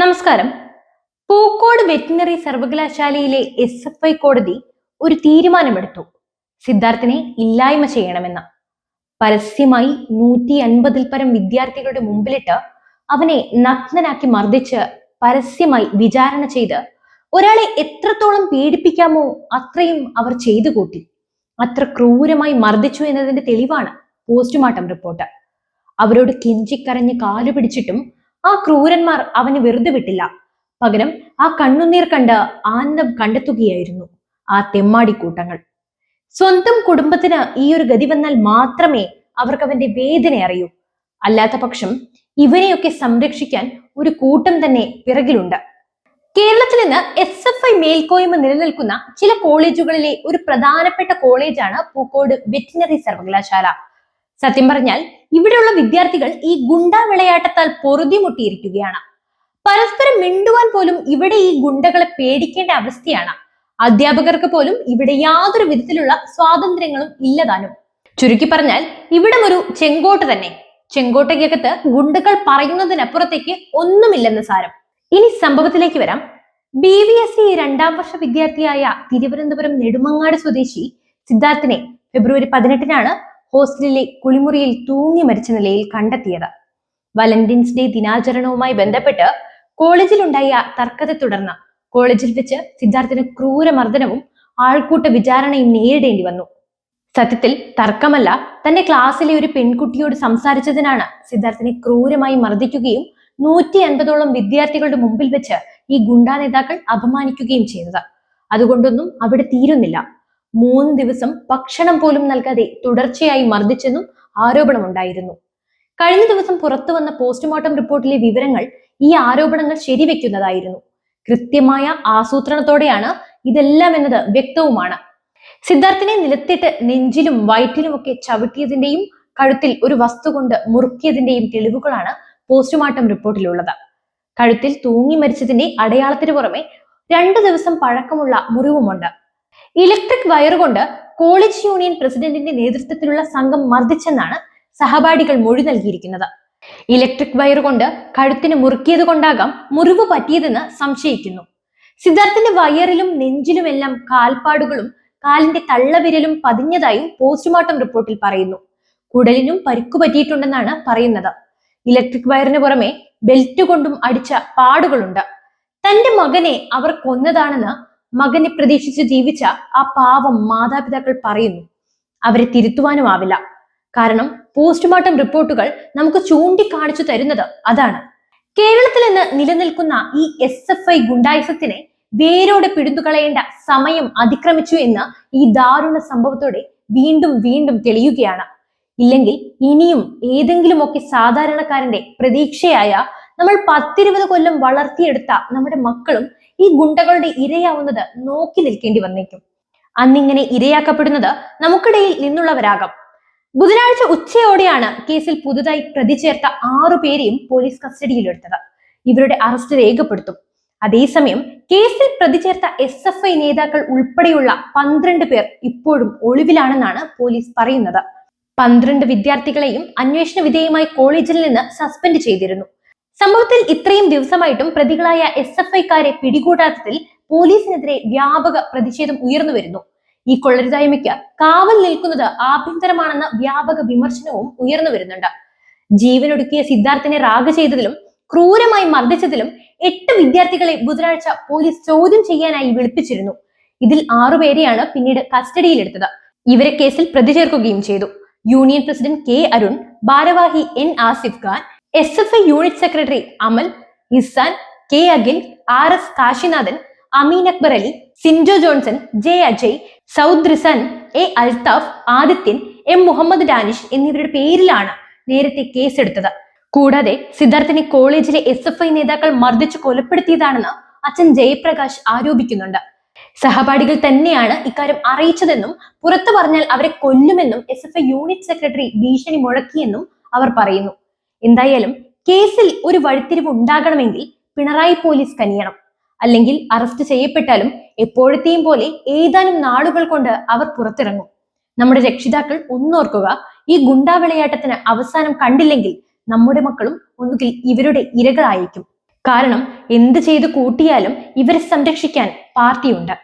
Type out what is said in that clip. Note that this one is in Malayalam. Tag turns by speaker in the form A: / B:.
A: നമസ്കാരം. പൂക്കോട് വെറ്റിനറി സർവകലാശാലയിലെ എസ് എഫ് ഐ കോടതി ഒരു തീരുമാനമെടുത്തു. സിദ്ധാർത്ഥിനെ ഇല്ലായ്മ ചെയ്യണമെന്ന്. പരസ്യമായി നൂറ്റി അൻപതിൽ പരം വിദ്യാർത്ഥികളുടെ മുമ്പിലിട്ട് അവനെ നഗ്നനാക്കി മർദ്ദിച്ച് പരസ്യമായി വിചാരണ ചെയ്ത് ഒരാളെ എത്രത്തോളം പീഡിപ്പിക്കാമോ അത്രയും അവർ ചെയ്തു കൂട്ടി. അത്ര ക്രൂരമായി മർദ്ദിച്ചു എന്നതിന്റെ തെളിവാണ് പോസ്റ്റ്മോർട്ടം റിപ്പോർട്ട്. അവരോട് കെഞ്ചിക്കരഞ്ഞ് കാലു പിടിച്ചിട്ടും ആ ക്രൂരന്മാർ അവന് വെറുതെ വിട്ടില്ല. പകരം ആ കണ്ണുനീർ കണ്ട് ആനന്ദം കണ്ടെത്തുകയായിരുന്നു ആ തെമ്മാടി കൂട്ടങ്ങൾ. സ്വന്തം കുടുംബത്തിന് ഈ ഒരു ഗതി വന്നാൽ മാത്രമേ അവർക്ക് അവന്റെ വേദന അറിയൂ. അല്ലാത്ത പക്ഷം ഇവനെയൊക്കെ സംരക്ഷിക്കാൻ ഒരു കൂട്ടം തന്നെ പിറകിലുണ്ട്. കേരളത്തിൽ നിന്ന് എസ് എഫ് ഐ മേൽക്കോയ്മ നിലനിൽക്കുന്ന ചില കോളേജുകളിലെ ഒരു പ്രധാനപ്പെട്ട കോളേജാണ് പൂക്കോട് വെറ്റിനറി സർവകലാശാല. സത്യം പറഞ്ഞാൽ ഇവിടെയുള്ള വിദ്യാർത്ഥികൾ ഈ ഗുണ്ടാ വിളയാട്ടത്താൽ പൊറുതിമുട്ടിയിരിക്കുകയാണ്. പരസ്പരം മിണ്ടുവാൻ പോലും ഇവിടെ ഈ ഗുണ്ടകളെ പേടിക്കേണ്ട അവസ്ഥയാണ്. അധ്യാപകർക്ക് പോലും ഇവിടെ യാതൊരു വിധത്തിലുള്ള സ്വാതന്ത്ര്യങ്ങളും ഇല്ലതാനും. ചുരുക്കി പറഞ്ഞാൽ ഇവിടം ഒരു ചെങ്കോട്ട തന്നെ. ചെങ്കോട്ടയ്ക്കകത്ത് ഗുണ്ടകൾ പറയുന്നതിനപ്പുറത്തേക്ക് ഒന്നുമില്ലെന്ന് സാരം. ഇനി സംഭവത്തിലേക്ക് വരാം. ബി വി എസ് സി രണ്ടാം വർഷ വിദ്യാർത്ഥിയായ തിരുവനന്തപുരം നെടുമങ്ങാട് സ്വദേശി സിദ്ധാർത്ഥിനെ ഫെബ്രുവരി പതിനെട്ടിനാണ് ഹോസ്റ്റലിലെ കുളിമുറിയിൽ തൂങ്ങി മരിച്ച നിലയിൽ കണ്ടെത്തിയത്. വാലന്റൈൻസ് ഡേ ദിനാചരണവുമായി ബന്ധപ്പെട്ട് കോളേജിലുണ്ടായ തർക്കത്തെ തുടർന്ന് കോളേജിൽ വെച്ച് സിദ്ധാർത്ഥിന് ക്രൂരമർദ്ദനവും ആൾക്കൂട്ട വിചാരണയും നേരിടേണ്ടി വന്നു. സത്യത്തിൽ തർക്കമല്ല തന്റെ ക്ലാസ്സിലെ ഒരു പെൺകുട്ടിയോട് സംസാരിച്ചതിനാണ് സിദ്ധാർത്ഥിനെ ക്രൂരമായി മർദ്ദിക്കുകയും നൂറ്റി അൻപതോളം വിദ്യാർത്ഥികളുടെ മുമ്പിൽ വെച്ച് ഈ ഗുണ്ടാ നേതാക്കൾ അപമാനിക്കുകയും ചെയ്തത്. അതുകൊണ്ടൊന്നും അവിടെ തീരുന്നില്ല. മൂന്ന് ദിവസം ഭക്ഷണം പോലും നൽകാതെ തുടർച്ചയായി മർദ്ദിച്ചെന്നും ആരോപണമുണ്ടായിരുന്നു. കഴിഞ്ഞ ദിവസം പുറത്തു വന്ന പോസ്റ്റ്മോർട്ടം റിപ്പോർട്ടിലെ വിവരങ്ങൾ ഈ ആരോപണങ്ങൾ ശരിവെക്കുന്നതായിരുന്നു. കൃത്യമായ ആസൂത്രണത്തോടെയാണ് ഇതെല്ലാം എന്നത് വ്യക്തവുമാണ്. സിദ്ധാർത്ഥിനെ നിലത്തിട്ട് നെഞ്ചിലും വയറ്റിലുമൊക്കെ ചവിട്ടിയതിന്റെയും കഴുത്തിൽ ഒരു വസ്തു കൊണ്ട് മുറുക്കിയതിന്റെയും തെളിവുകളാണ് പോസ്റ്റ്മോർട്ടം റിപ്പോർട്ടിലുള്ളത്. കഴുത്തിൽ തൂങ്ങി മരിച്ചതിന്റെ അടയാളത്തിന് പുറമെ രണ്ടു ദിവസം പഴക്കമുള്ള മുറിവുമുണ്ട്. ഇലക്ട്രിക് വയറുകൊണ്ട് കോളേജ് യൂണിയൻ പ്രസിഡന്റിന്റെ നേതൃത്വത്തിലുള്ള സംഘം മർദ്ദിച്ചെന്നാണ് സഹപാഠികൾ മൊഴി നൽകിയിരിക്കുന്നത്. ഇലക്ട്രിക് വയർ കൊണ്ട് കഴുത്തിന് മുറുക്കിയത് കൊണ്ടാകാം മുറിവ് പറ്റിയതെന്ന് സംശയിക്കുന്നു. സിദ്ധാർത്ഥിന്റെ വയറിലും നെഞ്ചിലുമെല്ലാം കാൽപ്പാടുകളും കാലിന്റെ തള്ളവിരലും പതിഞ്ഞതായും പോസ്റ്റ്മോർട്ടം റിപ്പോർട്ടിൽ പറയുന്നു. കുടലിനും പരിക്കു പറ്റിയിട്ടുണ്ടെന്നാണ് പറയുന്നത്. ഇലക്ട്രിക് വയറിന് പുറമെ ബെൽറ്റ് കൊണ്ടും അടിച്ച പാടുകളുണ്ട്. തന്റെ മകനെ അവർ കൊന്നതാണെന്ന് മകനെ പ്രതീക്ഷിച്ച് ജീവിച്ച ആ പാവം മാതാപിതാക്കൾ പറയുന്നു അവരെ തിരുത്തുവാനും ആവില്ല. കാരണം പോസ്റ്റ്മോർട്ടം റിപ്പോർട്ടുകൾ നമുക്ക് ചൂണ്ടിക്കാണിച്ചു തരുന്നത് അതാണ്. കേരളത്തിൽ നിന്ന് നിലനിൽക്കുന്ന ഈ എസ് എഫ് ഐ ഗുണ്ടായുസത്തിനെ വേരോടെ പിടിതുകളയേണ്ട സമയം അതിക്രമിച്ചു എന്ന് ഈ ദാരുണ സംഭവത്തോടെ വീണ്ടും വീണ്ടും തെളിയുകയാണ്. ഇല്ലെങ്കിൽ ഇനിയും ഏതെങ്കിലുമൊക്കെ സാധാരണക്കാരന്റെ പ്രതീക്ഷയായ നമ്മൾ പത്തിരുപത് കൊല്ലം വളർത്തിയെടുത്ത നമ്മുടെ മക്കളും ഈ ഗുണ്ടകളുടെ ഇരയാവുന്നത് നോക്കി നിൽക്കേണ്ടി വന്നേക്കും. അന്നിങ്ങനെ ഇരയാക്കപ്പെടുന്നത് നമുക്കിടയിൽ നിന്നുള്ളവരാകാം. ബുധനാഴ്ച ഉച്ചയോടെയാണ് കേസിൽ പുതുതായി പ്രതി ചേർത്ത ആറു പേരെയും പോലീസ് കസ്റ്റഡിയിലെടുത്തത്. ഇവരുടെ അറസ്റ്റ് രേഖപ്പെടുത്തും. അതേസമയം കേസിൽ പ്രതി ചേർത്ത എസ് എഫ് ഐ നേതാക്കൾ ഉൾപ്പെടെയുള്ള പന്ത്രണ്ട് പേർ ഇപ്പോഴും ഒളിവിലാണെന്നാണ് പോലീസ് പറയുന്നത്. പന്ത്രണ്ട് വിദ്യാർത്ഥികളെയും അന്വേഷണ വിധേയമായി കോളേജിൽ നിന്ന് സസ്പെൻഡ് ചെയ്തിരുന്നു. സംഭവത്തിൽ ഇത്രയും ദിവസമായിട്ടും പ്രതികളായ എസ് എഫ് ഐക്കാരെ പിടികൂടാത്തതിൽ പോലീസിനെതിരെ വ്യാപക പ്രതിഷേധം ഉയർന്നു വരുന്നു. ഈ കൊള്ളരുതായ്മയ്ക്ക് കാവൽ നിൽക്കുന്നത് ആഭ്യന്തരമാണെന്ന വ്യാപക വിമർശനവും ഉയർന്നു വരുന്നുണ്ട്. ജീവനൊടുക്കിയ സിദ്ധാർത്ഥിനെ റാഗ് ചെയ്തതിലും ക്രൂരമായി മർദ്ദിച്ചതിലും എട്ട് വിദ്യാർത്ഥികളെ ബുധനാഴ്ച പോലീസ് ചോദ്യം ചെയ്യാനായി വിളിപ്പിച്ചിരുന്നു. ഇതിൽ ആറുപേരെയാണ് പിന്നീട് കസ്റ്റഡിയിലെടുത്തത്. ഇവരെ കേസിൽ പ്രതി ചേർക്കുകയും ചെയ്തു. യൂണിയൻ പ്രസിഡന്റ് കെ അരുൺ ഭാരവാഹി N Asif Khan S F I unit secretary Amal Isan K Akhil R S Kasinathan Ameen Akbar Ali Sinjo Johnson J Ajay Saud Rizan A Althaf Adithyan M Muhammad Danish എന്നിവരുടെ പേരിലാണ് നേരത്തെ കേസെടുത്തത് കൂടാതെ സിദ്ധാർത്ഥിനെ കോളേജിലെ എസ് എഫ് ഐ നേതാക്കൾ മർദ്ദിച്ചു കൊലപ്പെടുത്തിയതാണെന്ന് അച്ഛൻ ജയപ്രകാശ് ആരോപിക്കുന്നുണ്ട്. സഹപാഠികൾ തന്നെയാണ് ഇക്കാര്യം അറിയിച്ചതെന്നും പുറത്തു പറഞ്ഞാൽ അവരെ കൊല്ലുമെന്നും എസ് യൂണിറ്റ് സെക്രട്ടറി ഭീഷണി മുഴക്കിയെന്നും അവർ പറയുന്നു. എന്തായാലും കേസിൽ ഒരു വഴിത്തിരിവ് ഉണ്ടാകണമെങ്കിൽ പിണറായി പോലീസ് കനിയണം. അല്ലെങ്കിൽ അറസ്റ്റ് ചെയ്യപ്പെട്ടാലും എപ്പോഴത്തെയും പോലെ ഏതാനും നാളുകൾ കൊണ്ട് അവർ പുറത്തിറങ്ങും. നമ്മുടെ രക്ഷിതാക്കൾ ഒന്നോർക്കുക ഈ ഗുണ്ടാ വിളയാട്ടത്തിന് അവസാനം കണ്ടില്ലെങ്കിൽ നമ്മുടെ മക്കളും ഒന്നുകിൽ ഇവരുടെ ഇരകളായിരിക്കും. കാരണം എന്ത് ചെയ്ത് കൂട്ടിയാലും ഇവരെ സംരക്ഷിക്കാൻ പാർട്ടിയുണ്ട്.